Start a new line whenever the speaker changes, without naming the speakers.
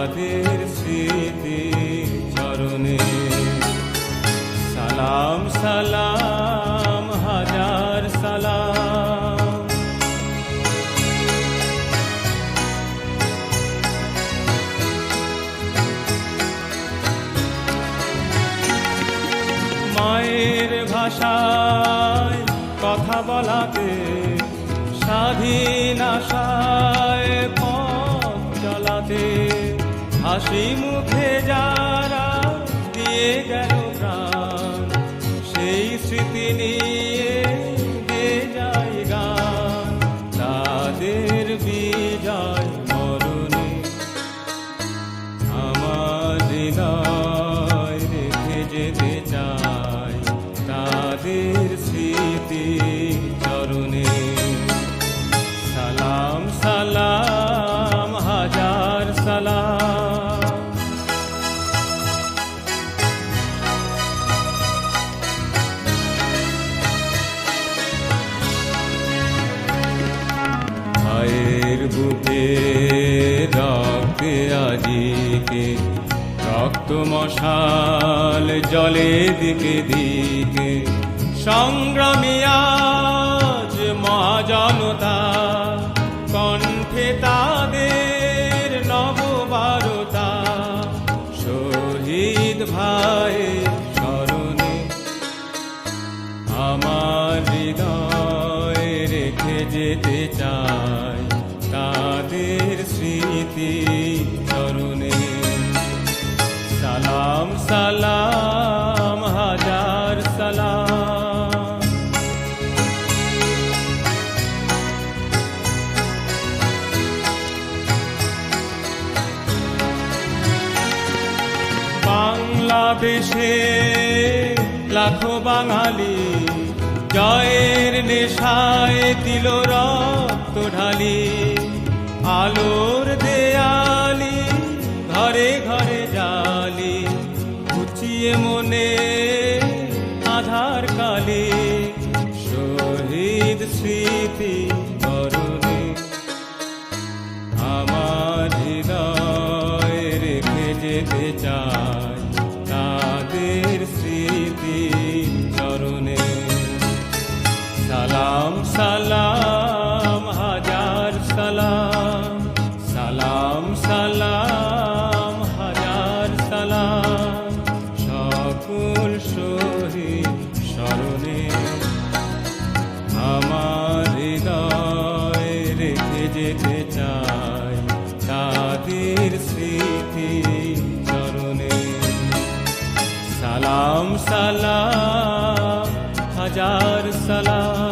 তাদের স্মৃতি চরণে। সালাম সালাম হাজার সালাম। মায়ের ভাষায় হাসি মুখে যারা দিয়ে গেল প্রাণ, সেই স্মৃতি নিয়ে গে যায় গান, তাদের বিজয় মরণে আমার হৃদয় রেখে যেতে চাই তাদের ভাইয়ের বুকে রক্তে আজিকে। রক্ত মশাল জলে দিকে দিকে। সংগ্রামী আজ মহাজনতা। কণ্ঠে তাদের নববারতা। শহীদ ভাই স্মরণে আমার হৃদয় রেখে যেতে চাই। তাদের স্মৃতি চরণে সালাম সালাম, হাজার সালাম। বাংলাদেশে লাখো বাঙালি জয়ের নেশায় দিল রক্ত ঢালি। আলোর দেয়ালি, ঘরে ঘরে জালি উচিয়ে মনে আধার কালে শহীদ স্মৃতি আমার হৃদয় রেখে যেতে চাই। স্মরণে আমার হৃদয় রেখে যেতে চাই। তাদের স্মৃতি চরণে। সালাম সালাম হাজার সালাম।